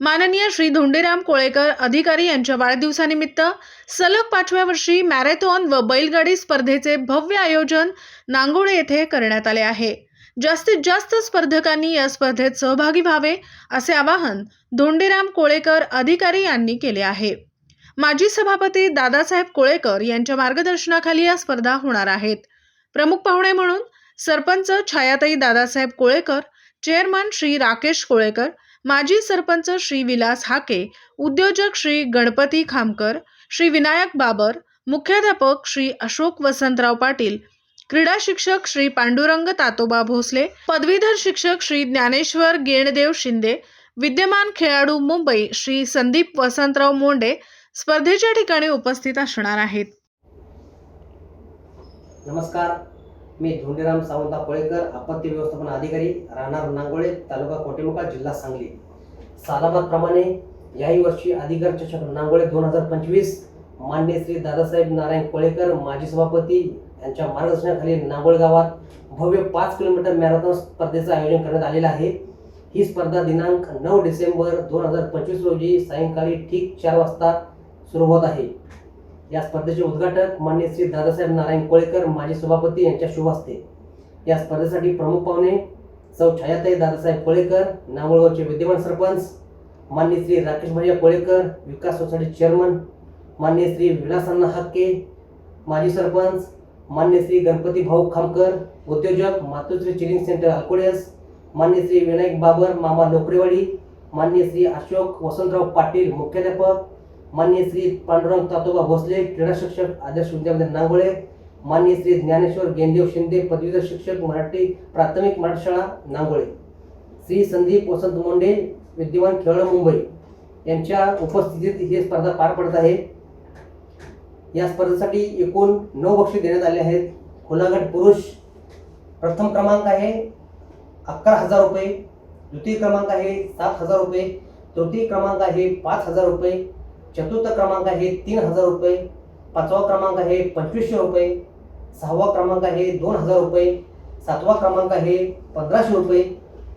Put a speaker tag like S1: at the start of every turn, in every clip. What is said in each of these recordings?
S1: माननीय श्री धोंडीराम कोळेकर अधिकारी यांच्या वाढदिवसानिमित्त सलग पाचव्या वर्षी मॅरेथॉन व बैलगाडी स्पर्धेचे भव्य आयोजन नांगोळे येथे करण्यात आले आहे. जास्तीत जास्त स्पर्धकांनी या स्पर्धेत सहभागी व्हावे असे आवाहन धोंडीराम कोळेकर अधिकारी यांनी केले आहे. माजी सभापती दादासाहेब कोळेकर यांच्या मार्गदर्शनाखाली या स्पर्धा होणार आहेत. प्रमुख पाहुणे म्हणून सरपंच छायाताई दादासाहेब कोळेकर चेअरमन श्री राकेश कोळेकर माजी सरपंच श्री विलास हाके उद्योजक श्री गणपती खामकर श्री विनायक बाबर मुख्याध्यापक श्री अशोक वसंतराव पाटील क्रीडा शिक्षक श्री पांडुरंग तातोबा भोसले पदवीधर शिक्षक श्री ज्ञानेश्वर गेणदेव शिंदे विद्यमान खेळाडू मुंबई श्री संदीप वसंतराव मोंडे स्पर्धेच्या ठिकाणी उपस्थित असणार आहेत.
S2: नमस्कार. मी धोंडीराम सावंता कोळेकर आपत्ती व्यवस्थापन अधिकारी राहणार नांगोळे तालुका कोटेमुका जिल्हा सांगली. सालाबादप्रमाणे याही वर्षी अधिकार चषक नांगोळे दोन हजार पंचवीस मान्य श्री दादासाहेब नारायण कोळेकर माजी सभापती यांच्या मार्गदर्शनाखाली नांगोळ गावात भव्य पाच किलोमीटर मॅरेथॉन स्पर्धेचं आयोजन करण्यात आलेलं आहे. ही स्पर्धा दिनांक नऊ डिसेंबर दोन हजार पंचवीस रोजी सायंकाळी ठीक चार वाजता सुरू होत आहे. या स्पर्धेचे उद्घाटक मान्य श्री दादासाहेब नारायण कोळेकर माजी सभापती यांच्या शुभ हस्ते. या स्पर्धेसाठी प्रमुख पाहुणे सौ छायाताई दादासाहेब कोळेकर नांगोळगावचे विद्यमान सरपंच मान्य श्री राकेश भैया कोळेकर विकास सोसायटी चेअरमन मान्य श्री विलासअण्णा हक्के माजी सरपंच मान्य श्री गणपती भाऊ खामकर उद्योजक मातोश्री चिलिंग सेंटर अकोडेस मान्य श्री विनायक बाबर मामा नोकरेवाडी मान्य श्री अशोक वसंतराव पाटील मुख्याध्यापक मान्य श्री पांडुरंग तातोबा भोसले क्रीडा शिक्षक आदर्श विद्यामंदिर नांगोळे मान्य श्री ज्ञानेश्वर गेंदेव शिंदे पदवीधर शिक्षक मराठी प्राथमिक मराठी शाळा नांगोळे. श्री संदीप वसंत मोंडे विद्यमान खेळ मुंबई. यांच्या उपस्थितीत ही स्पर्धा पार पडत आहे. या स्पर्धेसाठी एकूण नऊ बक्षी देण्यात आले आहेत. खुलागट पुरुष प्रथम क्रमांक आहे अकरा हजार रुपये. द्वितीय क्रमांक आहे सात हजार रुपये. तृतीय क्रमांक आहे पाच हजार रुपये. चतुर्थ क्रमांक आहे तीन हजार रुपये पाचवा क्रमांक आहे पंचवीसशे रुपये सहावा क्रमांक आहे दोन हजार रुपये सातवा क्रमांक आहे पंधराशे रुपये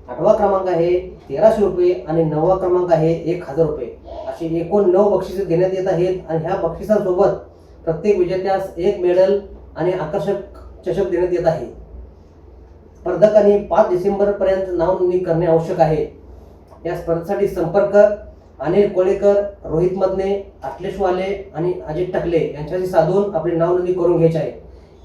S2: आठवा क्रमांक आहे तेराशे रुपये आणि नववा क्रमांक आहे एक हजार रुपये. अशी एकूण नऊ बक्षिसे देण्यात येत आहेत आणि ह्या बक्षिसांसोबत प्रत्येक विजेत्यास एक मेडल आणि आकर्षक चषक देण्यात येत आहे. स्पर्धकांनी पाच डिसेंबरपर्यंत नाव नोंदणी करणे आवश्यक आहे. या स्पर्धेसाठी संपर्क अनिल कोळेकर रोहित मदने अखिलेश वाले आणि अजित टकले यांच्याशी साधून आपली नावनोंदणी करून घ्यायची आहे.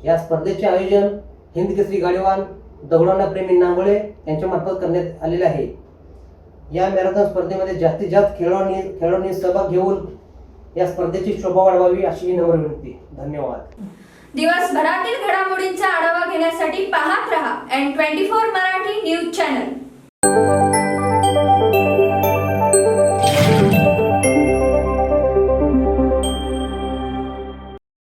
S2: या स्पर्धेचे आयोजन हिंद केसरी गाडीवान दगडांना प्रेमी नांगोळे यांच्यामार्फत करण्यात आलेले आहे. या मॅरेथॉन स्पर्धेमध्ये जास्तीत जास्त खेळाडूंनी खेळाडूंनी सहभाग घेऊन या स्पर्धेची शोभा वाढवावी अशी नम्र विनंती. धन्यवाद.
S3: दिवसभरातील घडामोडींचा आढावा घेण्यासाठी पाहत रहा N twenty four Marathi news channel.